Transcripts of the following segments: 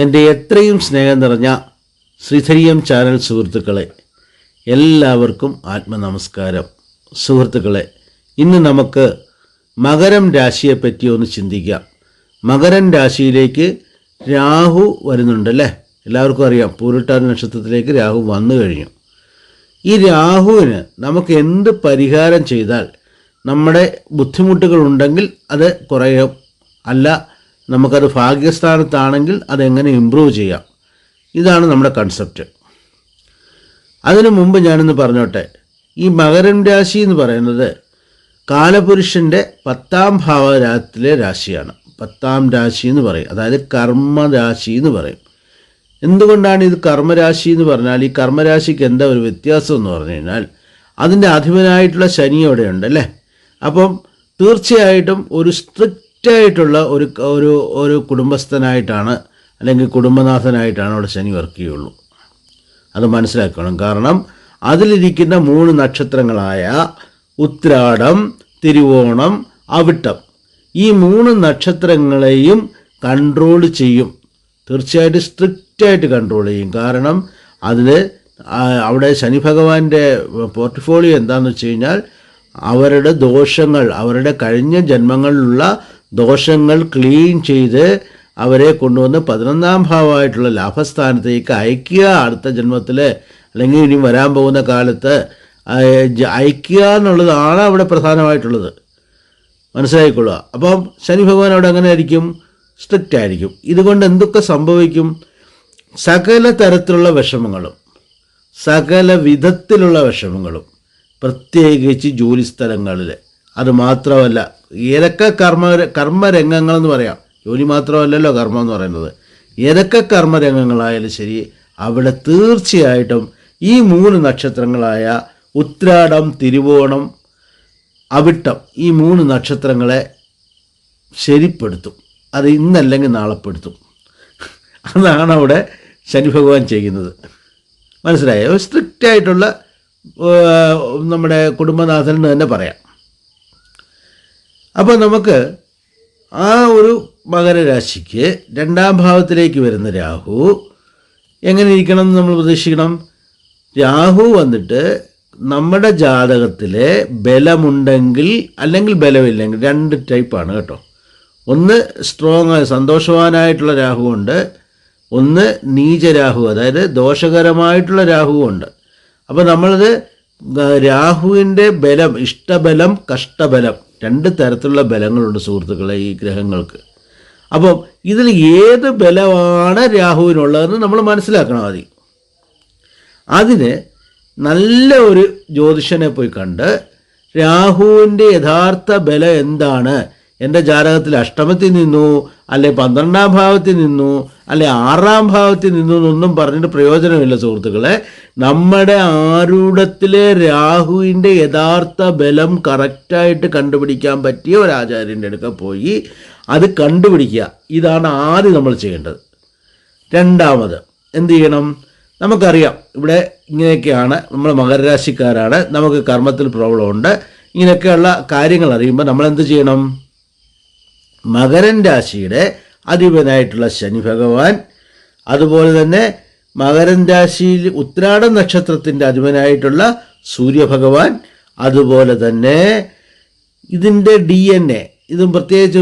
എന്റെ എത്രയും സ്നേഹം നിറഞ്ഞ ശ്രീധരിയം ചാനൽ സുഹൃത്തുക്കളെ എല്ലാവർക്കും ആത്മനമസ്കാരം. സുഹൃത്തുക്കളെ ഇന്ന് നമുക്ക് മകരം രാശിയെപ്പറ്റി ഒന്ന് ചിന്തിക്കാം. മകരൻ രാശിയിലേക്ക് രാഹു വരുന്നുണ്ടല്ലേ? എല്ലാവർക്കും അറിയാം പൂരിട്ടാൻ നക്ഷത്രത്തിലേക്ക് രാഹു വന്നു കഴിഞ്ഞു. ഈ രാഹുവിന് നമുക്ക് എന്ത് പരിഹാരം ചെയ്താൽ നമ്മുടെ ബുദ്ധിമുട്ടുകൾ ഉണ്ടെങ്കിൽ അത് കുറയും. അല്ല നമുക്കത് ഭാഗ്യസ്ഥാനത്താണെങ്കിൽ അതെങ്ങനെ ഇമ്പ്രൂവ് ചെയ്യാം? ഇതാണ് നമ്മുടെ കൺസെപ്റ്റ് അതിനു മുമ്പ് ഞാനൊന്ന് പറഞ്ഞോട്ടെ ഈ മകരം രാശി എന്ന് പറയുന്നത് കാലപുരുഷന്റെ പത്താം ഭാവരാത്രിയിലെ രാശിയാണ്. പത്താം രാശി എന്ന് പറയും. അതായത് കർമ്മരാശി എന്ന് പറയും. എന്തുകൊണ്ടാണ് ഇത് കർമ്മരാശി എന്ന് പറഞ്ഞാൽ ഈ കർമ്മരാശിക്ക് എന്താ ഒരു വ്യത്യാസം എന്ന് പറഞ്ഞു കഴിഞ്ഞാൽ അതിന്റെ അധിപനായിട്ടുള്ള ശനി അവിടെയുണ്ട് അല്ലേ? അപ്പം തീർച്ചയായിട്ടും ഒരു സ്ട്രിക്റ്റ് ആയിട്ടുള്ള ഒരു ഒരു ഒരു കുടുംബസ്ഥനായിട്ടാണ് അല്ലെങ്കിൽ കുടുംബനാഥനായിട്ടാണ് അവിടെ ശനി വർക്ക് ചെയ്യുള്ളൂ. അത് മനസ്സിലാക്കണം. കാരണം അതിലിരിക്കുന്ന മൂന്ന് നക്ഷത്രങ്ങളായ ഉത്രാടം തിരുവോണം അവിട്ടം. ഈ മൂന്ന് നക്ഷത്രങ്ങളെയും കൺട്രോൾ ചെയ്യും. തീർച്ചയായിട്ടും സ്ട്രിക്റ്റായിട്ട് കൺട്രോൾ ചെയ്യും. കാരണം അതിൽ അവിടെ ശനി ഭഗവാന്റെ പോർട്ട്ഫോളിയോ എന്താണെന്ന് വെച്ച് കഴിഞ്ഞാൽ അവരുടെ ദോഷങ്ങൾ അവരുടെ കഴിഞ്ഞ ജന്മങ്ങളിലുള്ള ദോഷങ്ങൾ ക്ലീൻ ചെയ്ത് അവരെ കൊണ്ടുവന്ന് പതിനൊന്നാം ഭാവമായിട്ടുള്ള ലാഭസ്ഥാനത്തേക്ക് അയക്കുക അടുത്ത ജന്മത്തിൽ അല്ലെങ്കിൽ ഇനി വരാൻ പോകുന്ന കാലത്ത് അയക്കുക എന്നുള്ളതാണ് അവിടെ പ്രധാനമായിട്ടുള്ളത്. മനസ്സിലായിക്കൊള്ളുക. അപ്പം ശനി ഭഗവാൻ അവിടെ അങ്ങനെ ആയിരിക്കും. സ്ട്രിക്റ്റ് ആയിരിക്കും. ഇതുകൊണ്ട് എന്തൊക്കെ സംഭവിക്കും? സകല തരത്തിലുള്ള വിഷമങ്ങളും സകല വിധത്തിലുള്ള വിഷമങ്ങളും പ്രത്യേകിച്ച് ജോലിസ്ഥലങ്ങളിൽ അത് മാത്രമല്ല ഏതൊക്കെ കർമ്മ കർമ്മരംഗങ്ങളെന്ന് പറയാം. ജോലി മാത്രമല്ലല്ലോ കർമ്മം എന്ന് പറയുന്നത്. ഏതൊക്കെ കർമ്മരംഗങ്ങളായാലും ശരി അവിടെ തീർച്ചയായിട്ടും ഈ മൂന്ന് നക്ഷത്രങ്ങളായ ഉത്രാടം തിരുവോണം അവിട്ടം ഈ മൂന്ന് നക്ഷത്രങ്ങളെ ശരിപ്പെടുത്തും. അത് ഇന്നല്ലെങ്കിൽ നാളെപ്പെടുത്തും അതാണ് അവിടെ ശനി ഭഗവാൻ ചെയ്യുന്നത്. മനസ്സിലായോ? സ്ട്രിക്റ്റ് ആയിട്ടുള്ള നമ്മുടെ കുടുംബനാഥൻ എന്ന് തന്നെ പറയാം. അപ്പോൾ നമുക്ക് ആ ഒരു മകരരാശിക്ക് രണ്ടാം ഭാവത്തിലേക്ക് വരുന്ന രാഹു എങ്ങനെ ഇരിക്കണം എന്ന് നമ്മൾ പ്രതീക്ഷിക്കണം? രാഹു വന്നിട്ട് നമ്മുടെ ജാതകത്തിലെ ബലമുണ്ടെങ്കിൽ അല്ലെങ്കിൽ ബലമില്ലെങ്കിൽ രണ്ട് ടൈപ്പാണ് കേട്ടോ. ഒന്ന് സ്ട്രോങ് സന്തോഷവാനായിട്ടുള്ള രാഹുവുണ്ട് ഒന്ന് നീചരാഹു അതായത് ദോഷകരമായിട്ടുള്ള രാഹുവുണ്ട് അപ്പോൾ നമ്മളത് രാഹുവിന്റെ ബലം ഇഷ്ടബലം കഷ്ടബലം രണ്ട് തരത്തിലുള്ള ബലങ്ങളുണ്ട് സുഹൃത്തുക്കളെ ഈ ഗ്രഹങ്ങൾക്ക്. അപ്പം ഇതിൽ ഏത് ബലമാണ് രാഹുവിനുള്ളതെന്ന് നമ്മൾ മനസ്സിലാക്കണം ആദ്യം. അതിന് നല്ല ഒരു ജ്യോതിഷനെ പോയി കണ്ട് രാഹുവിന്റെ യഥാർത്ഥ ബലം എന്താണ്? എന്റെ ജാതകത്തിൽ അഷ്ടമത്തിൽ നിന്നു അല്ലെ പന്ത്രണ്ടാം ഭാവത്തിൽ നിന്നു അല്ലെ ആറാം ഭാവത്തിൽ നിന്നു എന്നൊന്നും പറഞ്ഞിട്ട് പ്രയോജനമില്ല സുഹൃത്തുക്കളെ. നമ്മുടെ ആരൂഢത്തിലെ രാഹുവിന്റെ യഥാർത്ഥ ബലം കറക്റ്റായിട്ട് കണ്ടുപിടിക്കാൻ പറ്റിയ ഒരു ആചാര്യന്റെ അടുക്ക പോയി അത് കണ്ടുപിടിക്കുക. ഇതാണ് ആദ്യം നമ്മൾ ചെയ്യേണ്ടത്. രണ്ടാമത് എന്ത് ചെയ്യണം? നമുക്കറിയാം ഇവിടെ ഇങ്ങനെയൊക്കെയാണ്. നമ്മൾ മകരരാശിക്കാരാണ്. നമുക്ക് കർമ്മത്തിൽ പ്രോബ്ലം ഉണ്ട്. ഇങ്ങനെയൊക്കെയുള്ള കാര്യങ്ങൾ അറിയുമ്പോൾ നമ്മൾ എന്ത് ചെയ്യണം? മകരൻ രാശിയുടെ അധിപനായിട്ടുള്ള ശനി ഭഗവാൻ അതുപോലെ തന്നെ മകരൻ രാശിയിൽ ഉത്രാട നക്ഷത്രത്തിന്റെ അധിപനായിട്ടുള്ള സൂര്യഭഗവാൻ അതുപോലെ തന്നെ ഇതിന്റെ ഡി എൻ എ ഇതും പ്രത്യേകിച്ച്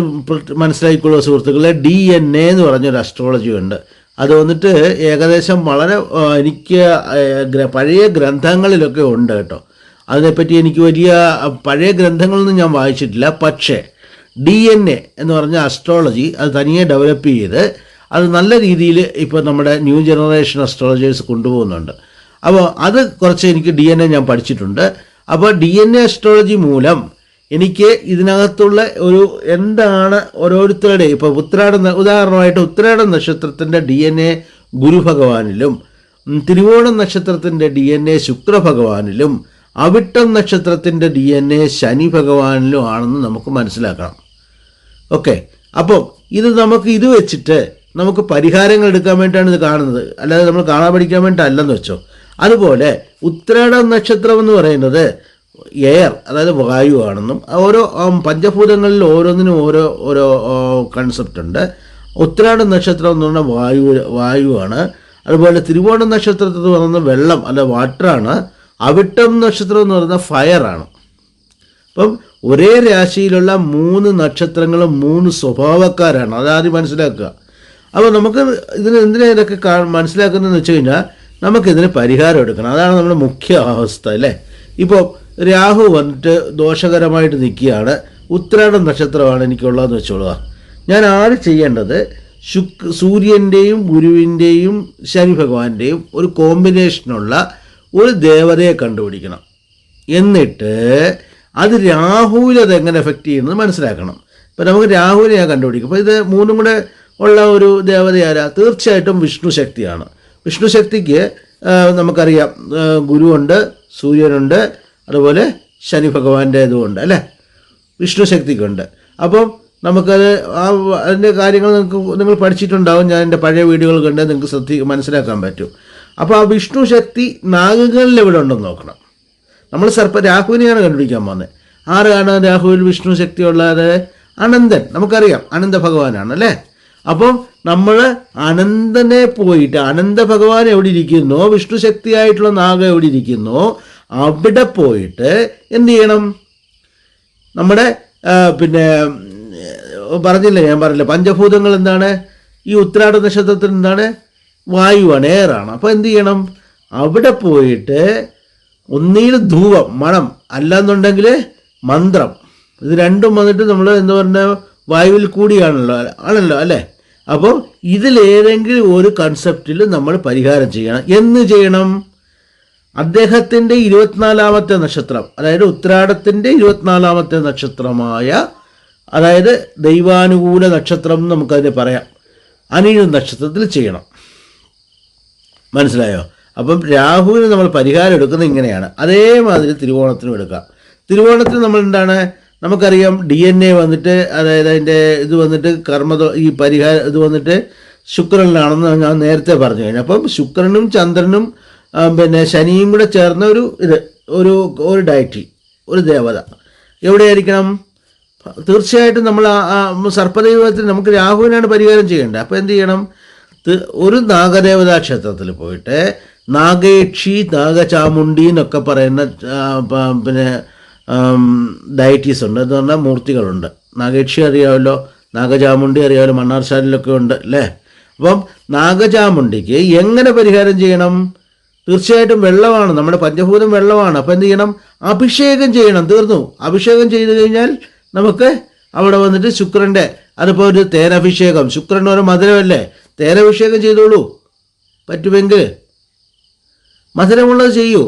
മനസ്സിലാക്കിക്കൊള്ളുക സുഹൃത്തുക്കളെ ഡി എൻ എ എന്ന് പറഞ്ഞൊരു അസ്ട്രോളജി ഉണ്ട്. അത് വന്നിട്ട് ഏകദേശം വളരെ എനിക്ക് പഴയ ഗ്രന്ഥങ്ങളിലൊക്കെ ഉണ്ട് കേട്ടോ. അതിനെപ്പറ്റി എനിക്ക് വലിയ പഴയ ഗ്രന്ഥങ്ങളൊന്നും ഞാൻ വായിച്ചിട്ടില്ല. പക്ഷേ ഡി എൻ എ എന്ന് പറഞ്ഞ അസ്ട്രോളജി അത് തനിയെ ഡെവലപ്പ് ചെയ്ത് അത് നല്ല രീതിയിൽ ഇപ്പോൾ നമ്മുടെ ന്യൂ ജനറേഷൻ അസ്ട്രോളജേഴ്സ് കൊണ്ടുപോകുന്നുണ്ട്. അപ്പോൾ അത് കുറച്ച് എനിക്ക് ഡി എൻ എ ഞാൻ പഠിച്ചിട്ടുണ്ട്. അപ്പോൾ ഡി എൻ എ അസ്ട്രോളജി മൂലം എനിക്ക് ഇതിനകത്തുള്ള ഒരു എന്താണ് ഓരോരുത്തരുടെ ഇപ്പോൾ ഉത്രാട ഉദാഹരണമായിട്ട് ഉത്രാട നക്ഷത്രത്തിന്റെ ഡി എൻ എ ഗുരുഭഗവാനിലും തിരുവോണം നക്ഷത്രത്തിന്റെ ഡി എൻ എ ശുക്രഭഗവാനിലും അവിട്ടം നക്ഷത്രത്തിന്റെ ഡി എൻ എ ശനി ഭഗവാനിലും ആണെന്ന് നമുക്ക് മനസ്സിലാക്കണം. ഓക്കെ. അപ്പോൾ ഇത് നമുക്ക് ഇത് വെച്ചിട്ട് നമുക്ക് പരിഹാരങ്ങൾ എടുക്കാൻ വേണ്ടിയിട്ടാണ് ഇത് കാണുന്നത്. അല്ലാതെ നമ്മൾ കാണാൻ പഠിക്കാൻ വേണ്ടിയിട്ടല്ലെന്ന് വെച്ചോ. അതുപോലെ ഉത്രാട നക്ഷത്രം എന്ന് പറയുന്നത് എയർ അതായത് വായു ആണെന്നും ഓരോ പഞ്ചഭൂതങ്ങളിൽ ഓരോന്നിനും ഓരോ ഓരോ കൺസെപ്റ്റ് ഉണ്ട്. ഉത്രാട നക്ഷത്രം എന്ന് പറഞ്ഞാൽ വായു വായുവാണ്. അതുപോലെ തിരുവോണ നക്ഷത്രത്തിൽ എന്ന് പറയുന്നത് വെള്ളം അല്ല വാട്ടറാണ് അവിട്ടം നക്ഷത്രം എന്ന് പറയുന്നത് ഫയറാണ് അപ്പം ഒരേ രാശിയിലുള്ള മൂന്ന് നക്ഷത്രങ്ങളും മൂന്ന് സ്വഭാവക്കാരാണ്. അതാദ്യം മനസ്സിലാക്കുക. അപ്പോൾ നമുക്ക് ഇതിന് എന്തിനാ ഇതൊക്കെ കാ മനസ്സിലാക്കുന്നതെന്ന് വെച്ച് കഴിഞ്ഞാൽ നമുക്കിതിന് പരിഹാരം എടുക്കണം. അതാണ് നമ്മുടെ മുഖ്യ അവസ്ഥ അല്ലേ? ഇപ്പോൾ രാഹു വന്നിട്ട് ദോഷകരമായിട്ട് നിൽക്കുകയാണ്. ഉത്തരാട നക്ഷത്രമാണ് എനിക്കുള്ളതെന്ന് വെച്ചോളുക. ഞാൻ ആദ്യം ചെയ്യേണ്ടത് ശുക് സൂര്യന്റെയും ഗുരുവിന്റെയും ശനി ഭഗവാന്റെയും ഒരു കോമ്പിനേഷനുള്ള ഒരു ദേവതയെ കണ്ടുപിടിക്കണം. എന്നിട്ട് അത് രാഹുവിൽ അത് എങ്ങനെ എഫക്റ്റ് ചെയ്യുന്നത് മനസ്സിലാക്കണം. ഇപ്പം നമുക്ക് രാഹുവിനെ ഞാൻ കണ്ടുപിടിക്കും. അപ്പോൾ ഇത് മൂന്നും കൂടെ ഉള്ള ഒരു ദേവതയാര? തീർച്ചയായിട്ടും വിഷ്ണു ശക്തിയാണ്. വിഷ്ണു ശക്തിക്ക് നമുക്കറിയാം ഗുരുവുണ്ട് സൂര്യനുണ്ട് അതുപോലെ ശനി ഭഗവാന്റെ ഇതുമുണ്ട് അല്ലേ? വിഷ്ണു ശക്തിക്കുണ്ട്. അപ്പം നമുക്കത് ആ അതിന്റെ കാര്യങ്ങൾ നിങ്ങൾക്ക് നിങ്ങൾ പഠിച്ചിട്ടുണ്ടാവും. ഞാൻ എന്റെ പഴയ വീഡിയോകൾ കണ്ട് നിങ്ങൾക്ക് ശ്രദ്ധി മനസ്സിലാക്കാൻ പറ്റും. അപ്പോൾ ആ വിഷ്ണു ശക്തി നാഗങ്ങളിൽ എവിടെ ഉണ്ടെന്ന് നോക്കണം. നമ്മൾ സർപ്പ രാഹുവിനെയാണ് കണ്ടുപിടിക്കാൻ പോകുന്നത്. ആരാണ് രാഹുവിൽ വിഷ്ണു ശക്തിയുള്ളത്? അനന്തൻ. നമുക്കറിയാം അനന്ത ഭഗവാനാണ് അല്ലേ? അപ്പം നമ്മൾ അനന്തനെ പോയിട്ട് അനന്ത ഭഗവാൻ എവിടെ ഇരിക്കുന്നു? വിഷ്ണു ശക്തിയായിട്ടുള്ള നാഗ എവിടെ ഇരിക്കുന്നു? അവിടെ പോയിട്ട് എന്ത് ചെയ്യണം? നമ്മുടെ പിന്നെ പറഞ്ഞില്ല ഞാൻ പറഞ്ഞില്ല പഞ്ചഭൂതങ്ങൾ എന്താണ്? ഈ ഉത്രാട നക്ഷത്രത്തിൽ എന്താണ്? വായുവാണ് എയറാണ് അപ്പോൾ എന്ത് ചെയ്യണം? അവിടെ പോയിട്ട് ഒന്നീൽ ധൂവം മണം അല്ലാന്നുണ്ടെങ്കിൽ മന്ത്രം. ഇത് രണ്ടും വന്നിട്ട് നമ്മൾ എന്ന് പറഞ്ഞ വായുവിൽ കൂടിയാണല്ലോ ആണല്ലോ അല്ലേ? അപ്പോൾ ഇതിലേതെങ്കിലും ഒരു കൺസെപ്റ്റിൽ നമ്മൾ പരിഹാരം ചെയ്യണം. എന്ന് ചെയ്യണം? അദ്ദേഹത്തിന്റെ ഇരുപത്തിനാലാമത്തെ നക്ഷത്രം അതായത് ഉത്രാടത്തിന്റെ ഇരുപത്തിനാലാമത്തെ നക്ഷത്രമായ അതായത് ദൈവാനുകൂല നക്ഷത്രം നമുക്കതിനെ പറയാം. അനിഴ നക്ഷത്രത്തിൽ ചെയ്യണം. മനസ്സിലായോ? അപ്പം രാഹുവിന് നമ്മൾ പരിഹാരം എടുക്കുന്നത് ഇങ്ങനെയാണ്. അതേമാതിരി തിരുവോണത്തിനും എടുക്കാം. തിരുവോണത്തിന് നമ്മൾ എന്താണ്? നമുക്കറിയാം ഡി എൻ എ വന്നിട്ട് അതായത് അതിന്റെ ഇത് വന്നിട്ട് കർമ്മ ഈ പരിഹാരം ഇത് വന്നിട്ട് ശുക്രനിലാണെന്ന് ഞാൻ നേരത്തെ പറഞ്ഞു കഴിഞ്ഞു. അപ്പം ശുക്രനും ചന്ദ്രനും പിന്നെ ശനിയും കൂടെ ചേർന്ന ഒരു ഇത് ഒരു ഒരു ഡയറ്റി ഒരു ദേവത. എവിടെയായിരിക്കണം? തീർച്ചയായിട്ടും നമ്മൾ സർപ്പദൈവത്തിൽ നമുക്ക് രാഹുവിനാണ് പരിഹാരം ചെയ്യേണ്ടത്. അപ്പോൾ എന്ത് ചെയ്യണം? ഒരു നാഗദേവതാ ക്ഷേത്രത്തിൽ പോയിട്ട് നാഗേക്ഷി നാഗചാമുണ്ടി എന്നൊക്കെ പറയുന്ന പിന്നെ ഡയറ്റീസ് ഉണ്ട്. എന്ന് പറഞ്ഞാൽ മൂർത്തികളുണ്ട്. നാഗേക്ഷി അറിയാമല്ലോ നാഗചാമുണ്ടി അറിയാമല്ലോ മണ്ണാർശാലിലൊക്കെ ഉണ്ട് അല്ലേ? അപ്പം നാഗചാമുണ്ടിക്ക് എങ്ങനെ പരിഹാരം ചെയ്യണം? തീർച്ചയായിട്ടും വെള്ളമാണ്. നമ്മുടെ പഞ്ചഭൂതം വെള്ളമാണ്. അപ്പം എന്ത് ചെയ്യണം? അഭിഷേകം ചെയ്യണം. തീർന്നു. അഭിഷേകം ചെയ്തു കഴിഞ്ഞാൽ നമുക്ക് അവിടെ വന്നിട്ട് ശുക്രന്റെ അതിപ്പോൾ ഒരു തേനഭിഷേകം. ശുക്രൻ ഒരു മധുരമല്ലേ? തേനഭിഷേകം ചെയ്തോളൂ. പറ്റുമെങ്കിൽ മധുരമുള്ളത് ചെയ്യൂ.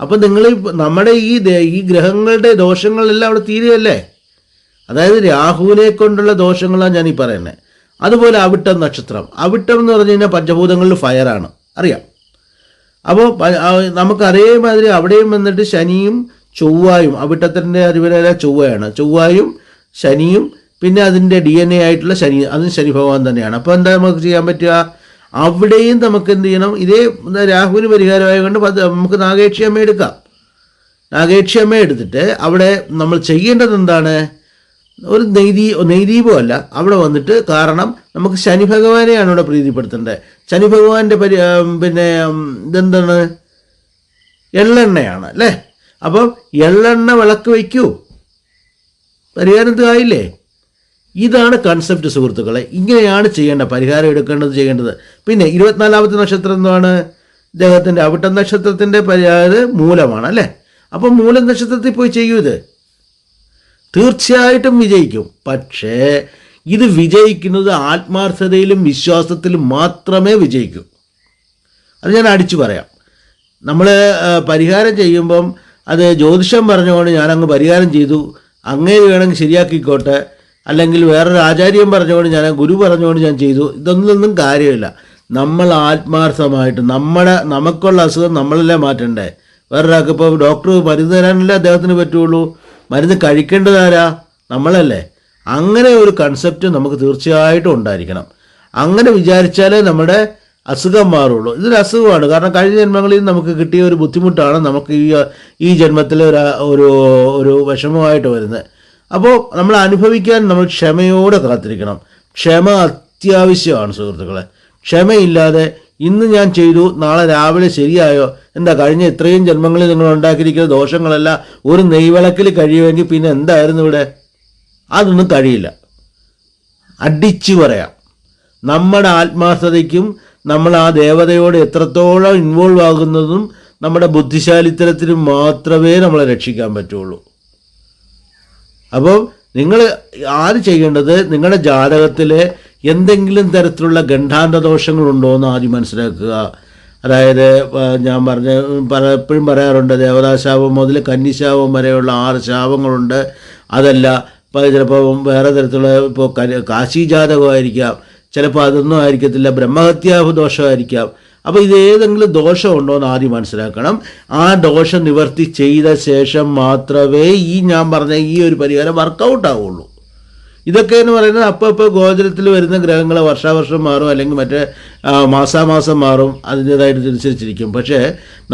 അപ്പം നിങ്ങൾ നമ്മുടെ ഈ ഈ ഗ്രഹങ്ങളുടെ ദോഷങ്ങളെല്ലാം അവിടെ തീരുകയല്ലേ? അതായത് രാഹുവിനെ കൊണ്ടുള്ള ദോഷങ്ങളാണ് ഞാൻ ഈ പറയുന്നത് അതുപോലെ അവിട്ടം നക്ഷത്രം. അവിട്ടം എന്ന് പറഞ്ഞു കഴിഞ്ഞാൽ പഞ്ചഭൂതങ്ങളിൽ ഫയറാണ് അറിയാം. അപ്പോൾ നമുക്ക് അതേമാതിരി അവിടെയും വന്നിട്ട് ശനിയും ചൊവ്വായും അവിട്ടത്തിന്റെ അധിപനായ ചൊവ്വയാണ്. ചൊവ്വായും ശനിയും പിന്നെ അതിന്റെ ഡി എൻ എ ആയിട്ടുള്ള ശനി അതും ശനി ഭഗവാൻ തന്നെയാണ്. അപ്പോൾ എന്താ നമുക്ക് ചെയ്യാൻ പറ്റുക? അവിടെയും നമുക്ക് എന്ത് ചെയ്യണം? ഇതേ രാഹുവിന് പരിഹാരമായതുകൊണ്ട് കൊണ്ട് നമുക്ക് നാഗേക്ഷി അമ്മ എടുക്കാം. നാഗേക്ഷി അമ്മ എടുത്തിട്ട് അവിടെ നമ്മൾ ചെയ്യേണ്ടത് എന്താണ്? ഒരു നെയ്തീ നെയ്ദീപം അല്ല. അവിടെ വന്നിട്ട് കാരണം നമുക്ക് ശനി ഭഗവാനെയാണ് ഇവിടെ പ്രീതിപ്പെടുത്തേണ്ടത്. ശനി ഭഗവാന്റെ പരി പിന്നെ ഇതെന്താണ്? എള്ളെണ്ണയാണ് അല്ലേ? അപ്പം എള്ളെണ്ണ വിളക്ക് വയ്ക്കൂ. പരിഹാരം ആയില്ലേ? ഇതാണ് കൺസെപ്റ്റ് സുഹൃത്തുക്കളെ. ഇങ്ങനെയാണ് ചെയ്യേണ്ടത്. പരിഹാരം എടുക്കേണ്ടത് ചെയ്യേണ്ടത്. പിന്നെ ഇരുപത്തിനാലാമത്തെ നക്ഷത്രം എന്താണ്? ഇദ്ദേഹത്തിന്റെ അവിട്ട നക്ഷത്രത്തിന്റെ പരിഹാരം മൂലമാണ് അല്ലേ? അപ്പം മൂല നക്ഷത്രത്തിൽ പോയി ചെയ്യൂ ഇത്. തീർച്ചയായിട്ടും വിജയിക്കും. പക്ഷേ ഇത് വിജയിക്കുന്നത് ആത്മാർത്ഥതയിലും വിശ്വാസത്തിലും മാത്രമേ വിജയിക്കൂ. അത് ഞാൻ അടിച്ചു പറയാം. നമ്മൾ പരിഹാരം ചെയ്യുമ്പം അത് ജ്യോതിഷം പറഞ്ഞുകൊണ്ട് ഞാനങ്ങ് പരിഹാരം ചെയ്തു. അങ്ങേ വേണമെങ്കിൽ ശരിയാക്കിക്കോട്ടെ. അല്ലെങ്കിൽ വേറൊരു ആചാര്യം പറഞ്ഞുകൊണ്ട് ഞാൻ ഗുരു പറഞ്ഞുകൊണ്ട് ഞാൻ ചെയ്തു. ഇതൊന്നും കാര്യമില്ല. നമ്മൾ ആത്മാർത്ഥമായിട്ട് നമ്മുടെ നമുക്കുള്ള അസുഖം നമ്മളല്ലേ മാറ്റണ്ടേ? വേറൊരാൾക്ക് ഇപ്പോൾ ഡോക്ടർ മരുന്ന് തരാനല്ലേ അദ്ദേഹത്തിന് പറ്റുള്ളൂ? മരുന്ന് കഴിക്കേണ്ടതാരാ നമ്മളല്ലേ. അങ്ങനെ ഒരു കൺസെപ്റ്റ് നമുക്ക് തീർച്ചയായിട്ടും ഉണ്ടായിരിക്കണം. അങ്ങനെ വിചാരിച്ചാലേ നമ്മുടെ അസുഖം മാറുള്ളൂ. ഇതൊരു അസുഖമാണ്. കാരണം കഴിഞ്ഞ ജന്മങ്ങളിൽ നമുക്ക് കിട്ടിയ ഒരു ബുദ്ധിമുട്ടാണ് നമുക്ക് ഈ ഈ ഒരു ഒരു ഒരു വിഷമമായിട്ട് വരുന്നത്. അപ്പോൾ നമ്മൾ അനുഭവിക്കാൻ നമ്മൾ ക്ഷമയോടെ കാത്തിരിക്കണം. ക്ഷമ അത്യാവശ്യമാണ് സുഹൃത്തുക്കളെ. ക്ഷമയില്ലാതെ ഇന്ന് ഞാൻ ചെയ്തു നാളെ രാവിലെ ശരിയായോ? എന്താ കഴിഞ്ഞ ഇത്രയും ജന്മങ്ങളിൽ നിങ്ങൾ ഉണ്ടാക്കിയിരിക്കുന്ന ദോഷങ്ങളല്ല ഒരു നെയ്വിളക്കിൽ കഴിയുമെങ്കിൽ പിന്നെ എന്തായിരുന്നു ഇവിടെ? അതൊന്നും കഴിയില്ല. അടിച്ചു പറയാം. നമ്മുടെ ആത്മാർത്ഥതയ്ക്കും നമ്മൾ ആ ദേവതയോട് എത്രത്തോളം ഇൻവോൾവ് ആകുന്നതും നമ്മുടെ ബുദ്ധിശാലിത്തരത്തിനും മാത്രമേ നമ്മളെ രക്ഷിക്കാൻ പറ്റുള്ളൂ. അപ്പോൾ നിങ്ങൾ ആര് ചെയ്യേണ്ടത്? നിങ്ങളുടെ ജാതകത്തിൽ എന്തെങ്കിലും തരത്തിലുള്ള ഗണ്ഡാന്ത ദോഷങ്ങളുണ്ടോ എന്ന് ആദ്യം മനസ്സിലാക്കുക. അതായത് ഞാൻ പറഞ്ഞ പലപ്പോഴും പറയാറുണ്ട് ദേവതാശാപം മുതൽ കന്നിശാപം വരെയുള്ള ആറ് ശാപങ്ങളുണ്ട്. അതല്ല ഇപ്പോൾ ചിലപ്പോൾ വേറെ തരത്തിലുള്ള ഇപ്പോൾ കാശി ജാതകമായിരിക്കാം. ചിലപ്പോൾ അതൊന്നും ആയിരിക്കത്തില്ല. ബ്രഹ്മഹത്യാ ദോഷമായിരിക്കാം അപ്പോൾ ഇത് ഏതെങ്കിലും ദോഷമുണ്ടോ എന്ന് ആദ്യം മനസ്സിലാക്കണം. ആ ദോഷം നിവർത്തി ചെയ്ത ശേഷം മാത്രമേ ഈ ഞാൻ പറഞ്ഞ ഈ ഒരു പരിഹാരം വർക്കൗട്ട് ആവുള്ളൂ. ഇതൊക്കെ എന്ന് പറയുന്നത് അപ്പോൾ ഇപ്പോൾ ഗോചരത്തിൽ വരുന്ന ഗ്രഹങ്ങൾ വർഷാവർഷം മാറും അല്ലെങ്കിൽ മറ്റേ മാസാമാസം മാറും അതിന്റേതായിട്ട് തിരിച്ചിരിക്കും പക്ഷേ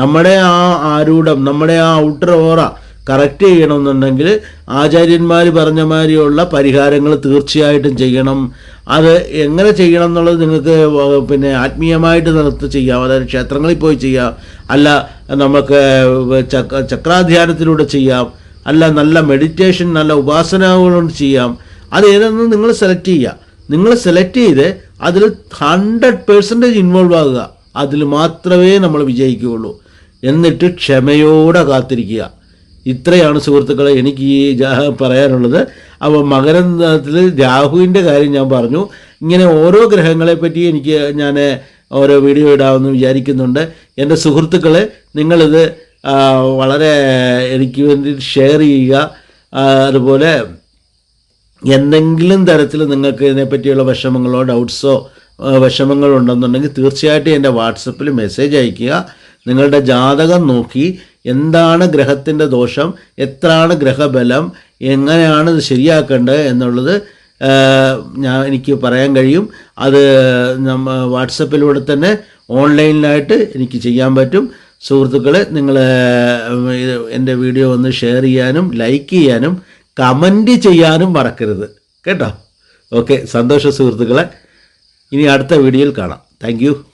നമ്മുടെ ആ ആരൂഢം നമ്മുടെ ആ ഔട്ടർ ഓറ കറക്റ്റ് ചെയ്യണമെന്നുണ്ടെങ്കിൽ ആചാര്യന്മാർ പറഞ്ഞ മാതിരിയുള്ള പരിഹാരങ്ങൾ തീർച്ചയായിട്ടും ചെയ്യണം. അത് എങ്ങനെ ചെയ്യണം എന്നുള്ളത് നിങ്ങൾക്ക് പിന്നെ ആത്മീയമായിട്ട് നിർത്തി ചെയ്യാം. അതായത് ക്ഷേത്രങ്ങളിൽ പോയി ചെയ്യാം. അല്ല നമുക്ക് ചക്ര ചക്രാധ്യാനത്തിലൂടെ ചെയ്യാം. അല്ല നല്ല മെഡിറ്റേഷൻ നല്ല ഉപാസനകളോട് ചെയ്യാം. അത് ഏതെന്ന് നിങ്ങൾ സെലക്ട് ചെയ്യുക. നിങ്ങൾ സെലക്ട് ചെയ്ത് അതിൽ ഹൺഡ്രഡ് പേഴ്സന്റേജ് ഇൻവോൾവ് ആകുക. അതിൽ മാത്രമേ നമ്മൾ വിജയിക്കുകയുള്ളൂ. എന്നിട്ട് ക്ഷമയോടെ കാത്തിരിക്കുക. ഇത്രയാണ് സുഹൃത്തുക്കളെ എനിക്ക് ഈ പറയാനുള്ളത്. അപ്പോൾ മകരത്തിൽ രാഹുവിന്റെ കാര്യം ഞാൻ പറഞ്ഞു. ഇങ്ങനെ ഓരോ ഗ്രഹങ്ങളെ പറ്റി എനിക്ക് ഞാൻ ഓരോ വീഡിയോ ഇടാമെന്ന് വിചാരിക്കുന്നുണ്ട്. എന്റെ സുഹൃത്തുക്കളെ നിങ്ങളിത് വളരെ എനിക്ക് വേണ്ടി ഷെയർ ചെയ്യുക. അതുപോലെ എന്തെങ്കിലും തരത്തിൽ നിങ്ങൾക്ക് ഇതിനെപ്പറ്റിയുള്ള വിഷമങ്ങളോ ഡൗട്ട്സോ വിഷമങ്ങളോ ഉണ്ടെന്നുണ്ടെങ്കിൽ തീർച്ചയായിട്ടും എന്റെ വാട്സപ്പിൽ മെസ്സേജ് അയയ്ക്കുക. നിങ്ങളുടെ ജാതകം നോക്കി. എന്താണ് ഗ്രഹത്തിന്റെ ദോഷം? എത്രയാണ് ഗ്രഹബലം? എങ്ങനെയാണ് ഇത് ശരിയാക്കേണ്ടത് എന്നുള്ളത് ഞാൻ എനിക്ക് പറയാൻ കഴിയും. അത് നമ്മ വാട്സപ്പിലൂടെ തന്നെ ഓൺലൈനിലായിട്ട് എനിക്ക് ചെയ്യാൻ പറ്റും. സുഹൃത്തുക്കളെ നിങ്ങൾ എന്റെ വീഡിയോ ഒന്ന് ഷെയർ ചെയ്യാനും ലൈക്ക് ചെയ്യാനും കമന്റ് ചെയ്യാനും മറക്കരുത്. കേട്ടോ? ഓക്കെ സന്തോഷ സുഹൃത്തുക്കളെ. ഇനി അടുത്ത വീഡിയോയിൽ കാണാം. താങ്ക്